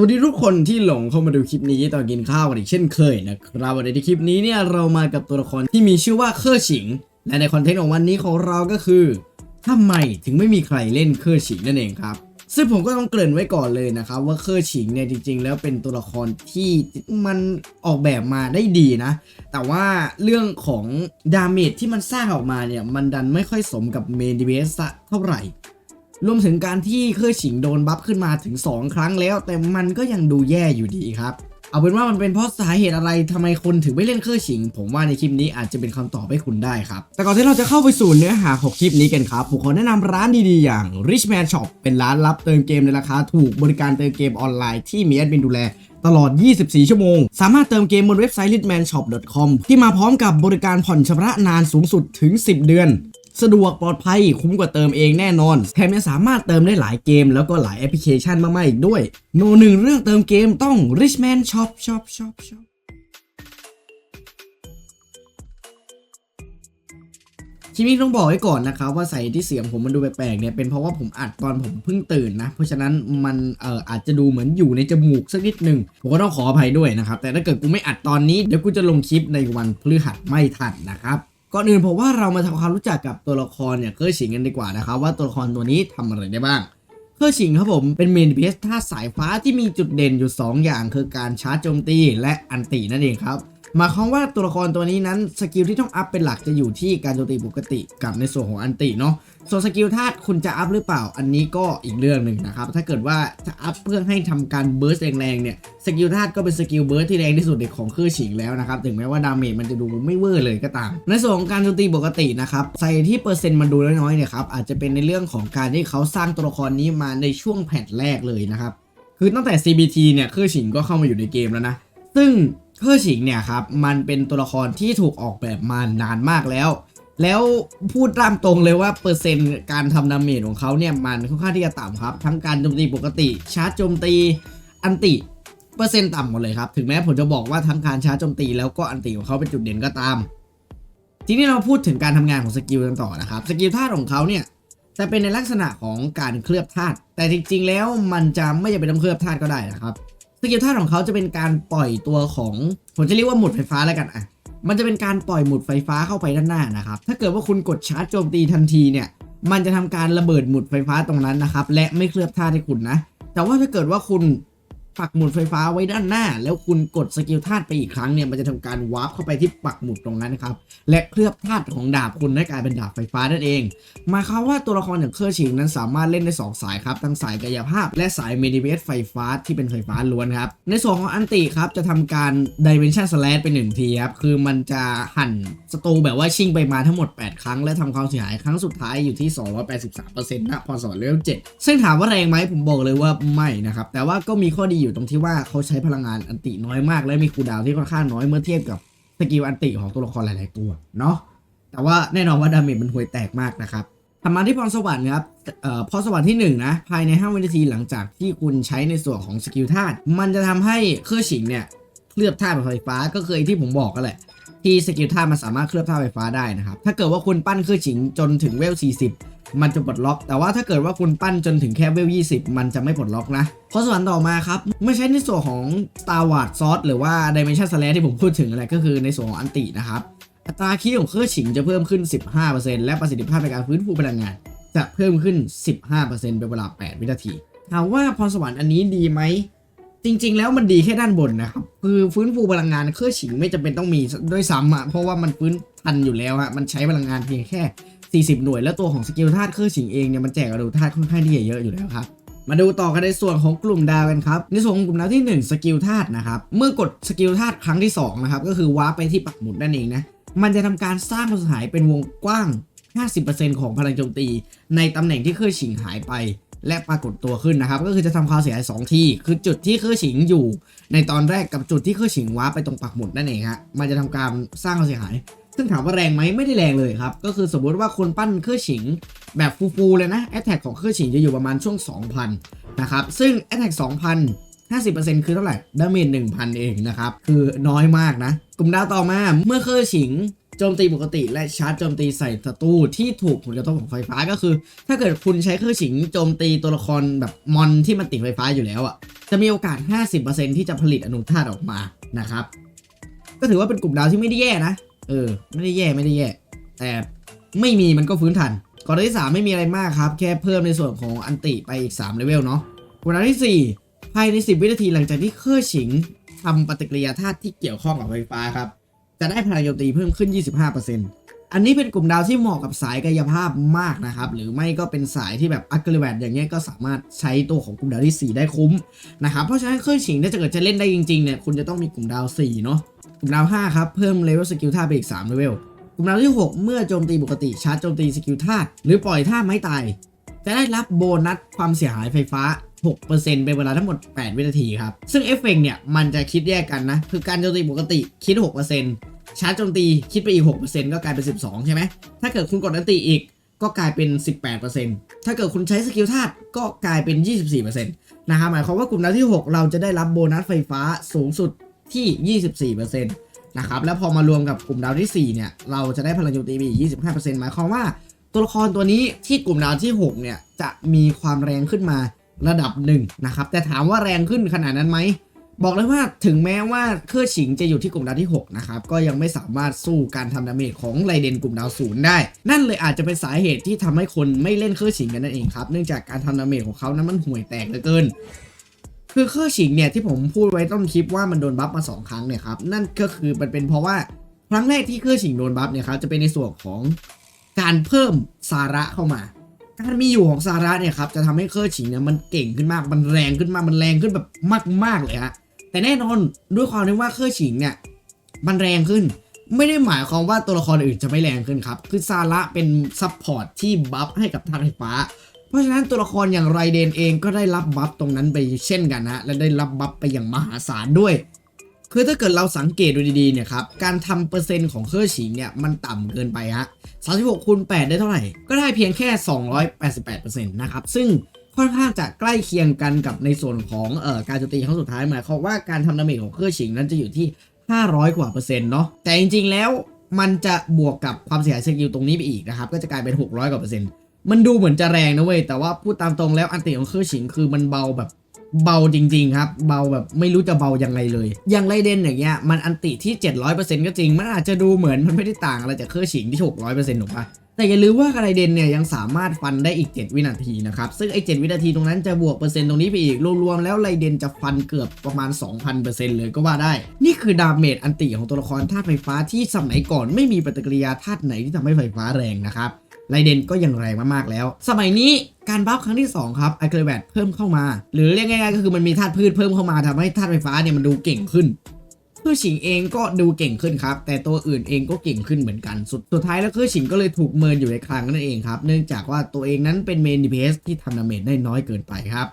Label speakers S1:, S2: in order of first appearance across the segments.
S1: วัสดีทุกคนที่หลงเข้ามาดูคลิปนี้ตอนกินข้าวกันอีกเช่นเคยนะครับวันนี้ในคลิปนี้เนี่ยเรามากับตัวละครที่มีชื่อว่าเคอร์ฉิง และในคอนเทนต์ของวันนี้ของเราก็คือทำไมถึงไม่มีใครเล่นเคอร์ฉิงนั่นเองครับ ซึ่งผมก็ต้องเกริ่นไว้ก่อนเลยนะครับว่าเคอร์ฉิงเนี่ยจริง ๆ แล้วเป็นตัวละครที่มันออกแบบมาได้ดีนะ แต่ว่าเรื่องของดาเมจที่มันสร้างออกมาเนี่ยมันดันไม่ค่อยสมกับเมนดีเวสเท่าไหร่ รวมถึงการที่เคยฉิงโดนบัฟขึ้นมาถึง 2 ครั้งแล้ว แต่มันก็ยังดูแย่อยู่ดีครับ เอาเป็นว่ามันเป็นเพราะสาเหตุอะไรทำไมคนถึงไม่เล่นเคยฉิง ผมว่าในคลิปนี้อาจจะเป็นคำตอบให้คุณได้ครับ แต่ก่อนที่เราจะเข้าไปสู่เนื้อหาของคลิปนี้กันครับ ผมขอแนะนำร้านดีๆ อย่าง Richman Shop เป็นร้านรับเติมเกมในราคาถูกบริการเติมเกมออนไลน์ที่มีแอดมินดูแลตลอด 24 ชั่วโมง สามารถเติมเกมบนเว็บไซต์ richmanshop.com ที่มาพร้อมกับบริการผ่อนชำระนานสูงสุดถึง 10 เดือน สะดวกปลอดภัยคุ้มกว่าเติมเองแน่นอน แถมยังสามารถเติมได้หลายเกม แล้วก็หลายแอปพลิเคชันมากๆอีกด้วย โนหนึ่งเรื่องเติมเกมต้อง Richman Shop Shop Shop Shop ทีนี้ต้องบอกไว้ก่อนนะครับว่าใส่ที่เสียงผมมันดูแปลกๆเนี่ยเป็นเพราะว่าผมอัดตอนผมเพิ่งตื่นนะ เพราะฉะนั้นมันเอ่ออาจจะดูเหมือนอยู่ในจมูกสักนิดหนึ่งผมก็ต้องขออภัยด้วยนะครับ แต่ถ้าเกิดกูไม่อัดตอนนี้เดี๋ยวกูจะลงคลิปในวันพฤหัสไม่ทันนะครับ ก่อนอื่นผมว่าเรามาทำความรู้จักกับตัวละครเนี่ยเคยฉิงกันดีกว่านะครับว่าตัวละครตัวนี้ทำอะไรได้บ้างเคอร์ชิงครับผมเป็นเมนพีเอสท่าสายฟ้าที่มีจุดเด่นอยู่ 2 อย่าง คือการชาร์จโจมตีและอันตินั่นเองครับหมายความว่าตัวละครตัวนี้นั้นสกิลที่ต้องอัพเป็นหลักจะอยู่ที่การโจมตีปกติกับในส่วนของอันติเนาะส่วนสกิลธาตุคุณจะอัพหรือเปล่า อันนี้ก็อีกเรื่องหนึ่งนะครับถ้าเกิดว่าจะอัพเพื่อให้ทำการเบิร์สแรงๆเนี่ย สกิลธาตุก็เป็นสกิลเบิร์สที่แรงที่สุดในของเคอร์ชิงแล้วนะครับ ถึงแม้ว่าดาเมจมันจะดูไม่เวอร์เลยก็ตาม ในส่วนของการโจมตีปกตินะครับ ใส่ที่เปอร์เซ็นต์มันดูน้อยๆเนี่ยครับ อาจจะเป็นในเรื่องของการที่เขาสร้างตัวละครนี้มาในช่วงแพทแรกเลยนะครับ คือตั้งแต่ CBT เนี่ยเคอร์ชิงก็เข้ามาอยู่ในเกมแล้วนะ ซึ่งเคอร์ชิงเนี่ยครับ มันเป็นตัวละครที่ถูกออกแบบมานานมากแล้วแล้วพูดตามตรงเลยว่าเปอร์เซ็นต์การทำดาเมจของเขาเนี่ยมันค่อนข้างที่จะต่ำครับ ทั้งการโจมตีปกติ ชาร์จโจมตี อันติ เปอร์เซ็นต์ต่ำหมดเลยครับ ถึงแม้ผมจะบอกว่าทั้งการชาร์จโจมตีแล้วก็อันติของเขาเป็นจุดเด่นก็ตาม ทีนี้เราพูดถึงการทำงานของสกิลกันต่อนะครับ สกิลธาตุของเขาเนี่ยจะเป็นในลักษณะของการเคลือบธาตุ แต่จริงๆ แล้วมันจะไม่จำเป็นต้องเคลือบธาตุก็ได้นะครับ สกิลธาตุของเขาจะเป็นการปล่อยตัวของ ผมจะเรียกว่าหมุดไฟฟ้าแล้วกันอะ มันจะเป็นการปล่อยหมุดไฟฟ้าเข้าไปด้านหน้านะครับ ถ้าเกิดว่าคุณกดชาร์จโจมตีทันทีเนี่ย มันจะทำการระเบิดหมุดไฟฟ้าตรงนั้นนะครับ และไม่เคลือบธาตุให้คุณนะ แต่ว่าถ้าเกิดว่าคุณ ปักหมุดไฟฟ้าไว้ด้านหน้า แล้วคุณกดสกิลธาตุไปอีกครั้งเนี่ยมันจะทำการวาร์ปเข้าไปที่ปักหมุดตรงนั้นนะครับและเคลือบธาตุของดาบคุณให้กลายเป็นดาบไฟฟ้านั่นเองหมายความว่าตัวละครอย่างเคอร์ชิงนั้นสามารถเล่นได้ 2 สายครับทั้งสายกายภาพ และสายเมดิเวสไฟฟ้าที่เป็นไฟฟ้าล้วนครับในส่วนของอันติครับจะทำการ Dimension Slash เป็นหนึ่งทีครับคือมันจะหั่นศัตรูแบบว่าชิงไปมาทั้งหมด 8 ครั้ง และทำความเสียหายครั้งสุดท้ายอยู่ที่ 283%นะพอสอนเลเวล7ซึ่งถามว่าแรงไหมผมบอกเลยว่าไม่นะครับแต่ว่าก็มีข้อดีอยู่ตรงที่ว่าเขาใช้พลังงานอันติน้อยมาก และมีคูดาวน์ที่ค่อนข้างน้อยเมื่อเทียบกับสกิลอันติของตัวละครหลาย ๆ ตัวเนาะแต่ว่าแน่นอนว่าดาเมจมันห่วยแตกมากนะครับทำมาที่พรสวรรค์ครับเอ่อพรสวรรค์ที่1นะภายใน5วินาทีหลังจากที่คุณใช้ในส่วนของสกิลธาตุมันจะทำให้เครื่องฉิงเนี่ยเคลือบธาตุไฟฟ้าก็คือไอที่ผมบอกกันแหละที่สกิลธาตุมันสามารถเคลือบธาตุไฟฟ้าได้นะครับถ้าเกิดว่าคุณปั้นเครื่องฉิงจนถึงเวล 40 มันจะปลดล็อก แต่ว่าถ้าเกิดว่าคุณปั้นจนถึงแค่เวล 20 มันจะไม่ปลดล็อกนะพรสวรรค์ต่อมาครับ ไม่ใช่ในส่วนของ Star Wars Sword หรือว่า Dimension Slash ที่ผมพูดถึงอะไรก็คือในส่วนของอันตินะครับอัตราคีของเครื่องฉิงจะเพิ่มขึ้น 15%และประสิทธิภาพในการฟื้นฟูพลังงาน จะเพิ่มขึ้น 15%เป็นเวลา 8 วินาทีถามว่าพรสวรรค์อันนี้ดีไหมจริง ๆ แล้วมันดีแค่ด้านบนนะครับคือฟื้นฟูพลังงานเครื่องฉิงไม่จำเป็นต้องมีด้วยซ้ำอะเพราะว่ามันฟื้นทันอยู่แล้วฮะมันใช้พลังงานเพียงแค่ 40 หน่วย แล้วตัวของสกิลธาตุเครื่องฉิงเองเนี่ยมันแจกอนุธาตุค่อนข้างที่จะเยอะอยู่แล้วครับมาดูต่อกันในส่วนของกลุ่มดาวกันครับ ในส่วนของกลุ่มดาวที่ 1 สกิลธาตุนะครับ เมื่อกดสกิลธาตุครั้งที่2นะครับก็คือวาร์ปไปที่ปักหมุดนั่นเองนะ มันจะทำการสร้างความเสียหายเป็นวงกว้าง 50%ของพลังโจมตี ในตำแหน่งที่เครื่องฉิงหายไป และปรากฏตัวขึ้นนะครับ ก็คือจะทำความเสียหาย2ที่ คือจุดที่เครื่องฉิงอยู่ ในตอนแรกกับจุดที่เครื่องฉิงวาร์ปไปตรงปักหมุดนั่นเองฮะมันจะทำการสร้างความเสียหาย ซึ่งถามว่าแรงไหมไม่ได้แรงเลยครับ ก็คือสมมติว่าคนปั้นเครื่องฉิงแบบฟูๆเลยนะแอตแทกของเครื่องฉิงจะอยู่ประมาณช่วง 2,000 นะครับ ซึ่งแอตแทก2,000 50%คือเท่าไหร่ดาเมจ1,000 เองนะครับ คือน้อยมากนะ กลุ่มดาวต่อมา เมื่อเคอร์ฉิงโจมตีปกติ และชาร์จโจมตีใส่ศัตรูที่ถูกผลกระทบของไฟฟ้าก็คือ ถ้าเกิดคุณใช้เครื่องฉิงโจมตีตัวละครแบบมอนที่มันติดไฟฟ้าอยู่แล้วอะ จะมีโอกาส 50%ที่จะผลิตอนุธาตุออกมานะครับ ก็ถือว่าเป็นกลุ่มดาวที่ไม่ได้แย่นะ เออ ไม่ได้แย่ไม่ได้แย่ แต่ไม่มีมันก็ฟื้นทันก่อนที่3ไม่มีอะไรมากครับ แค่เพิ่มในส่วนของอันติไปอีก3เลเวลเนาะกลุ่มดที่ 4 ภายใน 10 วินาทีหลังจากที่เครื่องฉิงทำปฏิกิริยาธาตุที่เกี่ยวข้องกับไฟฟ้าครับ จะได้พลังโจมตีเพิ่มขึ้น 25%อันนี้เป็นกลุ่มดาวที่เหมาะกับสายกายภาพมากนะครับ หรือไม่ก็เป็นสายที่แบบอักเกรแวดอย่างเงี้ยก็สามารถใช้ตัวของกลุ่มดาวที่ 4 ได้คุ้มนะครับ เพราะฉะนั้นเครื่องฉิงถ้าเกิดจะเล่นได้จริงๆเนี่ยคุณจะต้องมีกลุ่มดาว4เนาะ กลุ่มดาว5ครับ เพิ่มเลเวลสกิลท่าไปอีก3เลเวล กลุ่มดาวที่ 6 เมื่อโจมตีปกติชาร์จโจมตีสกิลท่าหรือปล่อยท่าไม้ตาย จะได้รับโบนัสความเสียหายไฟฟ้า 6%เป็นเวลาทั้งหมด 8 วินาทีครับ ซึ่งเอฟเฟกต์เนี่ยมันจะคิดแยกกันนะ คือการโจมตีปกติคิด 6%ชาร์จโจมตีคิดไปอีก 6%ก็กลายเป็น 12 ใช่ไหม ถ้าเกิดคุณกดอันติอีกก็กลายเป็น 18%ถ้าเกิดคุณใช้สกิลธาตุก็กลายเป็น 24%นะครับหมายความว่ากลุ่มดาวที่ 6 เราจะได้รับโบนัสไฟฟ้าสูงสุด ที่ 24%นะครับแล้วพอมารวมกับกลุ่มดาวที่ 4 เนี่ย เราจะได้พลังโจมตีไปอีก 25%หมายความว่าตัวละครตัวนี้ที่กลุ่มดาวที่ 6 เนี่ย จะมีความแรงขึ้นมาระดับหนึ่งนะครับ แต่ถามว่าแรงขึ้นขนาดนั้นไหม บอกเลยว่าถึงแม้ว่าเครือฉิงจะอยู่ที่กลุ่มดาวที่ 6 นะครับ ก็ยังไม่สามารถสู้การทำดาเมจของไรเดนกลุ่มดาวศูนย์ได้ นั่นเลยอาจจะเป็นสาเหตุที่ทำให้คนไม่เล่นเครือฉิงกันนั่นเองครับ เนื่องจากการทำดาเมจของเขานั้นมันห่วยแตกเหลือเกิน คือเครื่องฉิงเนี่ยที่ผมพูดไว้ต้นคลิปว่ามันโดนบัฟมา 2 ครั้งเนี่ยครับนั่นก็คือมันเป็นเพราะว่าครั้งแรกที่เครื่องฉิงโดนบัฟเนี่ยครับจะเป็นในส่วนของการเพิ่มสาระเข้ามาการมีอยู่ของสาระเนี่ยครับจะทำให้เครือฉิงเนี่ยมันเก่งขึ้นมากมันแรงขึ้นมากมันแรงขึ้นแบบมากๆเลยฮะแต่แน่นอนด้วยความที่ว่าเครือฉิงเนี่ยมันแรงขึ้น ไม่ได้หมายความว่าตัวละครอื่นจะไม่แรงขึ้นครับคือซาระเป็นซัพพอร์ตที่บัฟให้กับธาตุไฟฟ้า เพราะฉะนั้นตัวละครอย่างไรเดนเองก็ได้รับบัฟตรงนั้นไปเช่นกันนะและได้รับบัฟไปอย่างมหาศาลด้วย คือถ้าเกิดเราสังเกตดูดีๆเนี่ยครับการทำเปอร์เซ็นต์ของเครือฉิงเนี่ยมันต่ำเกินไปฮะ36คูณ8ได้เท่าไหร่ ก็ได้เพียงแค่ 288%นะครับซึ่งค่อนข้างจะใกล้เคียงกันกับในส่วนของเอ่อการโจมตีครั้งสุดท้ายหมายความว่าการทำดาเมจของเครื่องฉิงนั้นจะอยู่ที่ 500 กว่าเปอร์เซ็นต์เนาะแต่จริงๆแล้วมันจะบวกกับความเสียหายสกิลตรงนี้ไปอีกนะครับ ก็จะกลายเป็น 600 กว่าเปอร์เซ็นต์ มันดูเหมือนจะแรงนะเว้ยแต่ว่าพูดตามตรงแล้วอันติของเครือฉิงคือมันเบาแบบเบาจริง ๆ ครับ เบาแบบไม่รู้จะเบายังไงเลย อย่างไรเดนอย่างเงี้ยมันอันติที่ 700%ก็จริง มันอาจจะดูเหมือนมันไม่ได้ต่างอะไรจากเครือฉิงที่ 600%ถูกปะแต่อย่าลืมว่าไรเดนเนี่ยยังสามารถฟันได้อีก 7 วินาทีนะครับ ซึ่งไอ้ 7 วินาทีตรงนั้นจะบวกเปอร์เซ็นต์ตรงนี้ไปอีก รวมๆแล้วไรเดนจะฟันเกือบประมาณ 2,000%เลยก็ว่าได้ นี่คือดาเมจอันติของตัวละครธาตุไฟฟ้าที่สมัยก่อนไม่มีปฏิกิริยาธาตุไหนที่ทำให้ไฟฟ้าแรงนะครับ ไรเดนก็ยังแรงมากๆแล้ว สมัยนี้การบัฟครั้งที่ 2 ครับไอเกรแบตเพิ่มเข้ามา หรือเรียกง่ายๆก็คือมันมีธาตุพืชเพิ่มเข้ามาทำให้ธาตุไฟฟ้าเนี่ยมันดูเก่งขึ้นคือฉิงเองก็ดูเก่งขึ้นครับ แต่ตัวอื่นเองก็เก่งขึ้นเหมือนกัน สุดสุดท้ายแล้วคือฉิงก็เลยถูกเมินอยู่ในคลังนั่นเองครับ เนื่องจากว่าตัวเองนั้นเป็นเมนดีเพสที่ทำดาเมจได้น้อยเกินไปครับ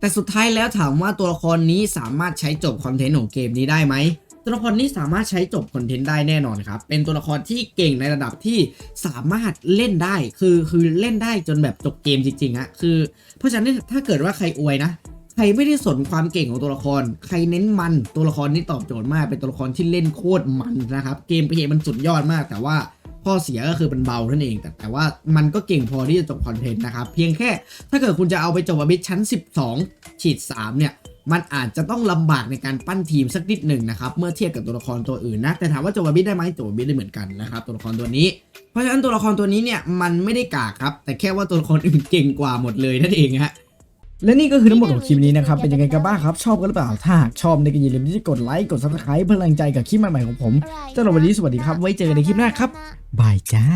S1: แต่สุดท้ายแล้วถามว่าตัวละครนี้สามารถใช้จบคอนเทนต์ของเกมนี้ได้ไหม ตัวละครนี้สามารถใช้จบคอนเทนต์ได้แน่นอนครับ เป็นตัวละครที่เก่งในระดับที่สามารถเล่นได้ คือคือเล่นได้จนแบบจบเกมจริงๆฮะคือ เพราะฉะนั้นถ้าเกิดว่าใครอวยนะใครไม่ได้สนความเก่งของตัวละคร ใครเน้นมัน ตัวละครนี้ตอบโจทย์มาก เป็นตัวละครที่เล่นโคตรมันนะครับ เกมเพลย์มันสุดยอดมาก แต่ว่าข้อเสียก็คือเป็นเบานั่นเอง แต่แต่ว่ามันก็เก่งพอที่จะจบคอนเทนต์นะครับ เพียงแค่ถ้าเกิดคุณจะเอาไปจบอบิทชั้น 12 ฉีด 3 เนี่ย มันอาจจะต้องลำบากในการปั้นทีมสักนิดหนึ่งนะครับ เมื่อเทียบกับตัวละครตัวอื่นนะ แต่ถามว่าจบบิทได้ไหมจบบิทได้เหมือนกันนะครับตัวละครตัวนี้ เพราะฉะนั้นตัวละครตัวนี้เนี่ยมันไม่ได้กากครับ แต่แค่ว่าตัวละครอื่นเก่งกว่าหมดเลยนั่นเองฮะ
S2: และนี่ก็คือทั้งหมดของคลิปนี้นะครับ เป็นยังไงกันบ้างครับ ชอบกันหรือเปล่า ถ้าหากชอบในยก็อย่าลืมที่จะกดไลค์กด subscribe เพื่อเป็นกำลังใจกับคลิปใหม่ๆของผมสำหรับวันนี้สวัสดีครับ ไว้เจอกันในคลิปหน้าครับบายจ้า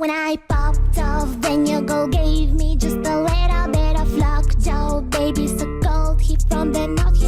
S3: When I popped off, then your girl gave me just the on their mouth.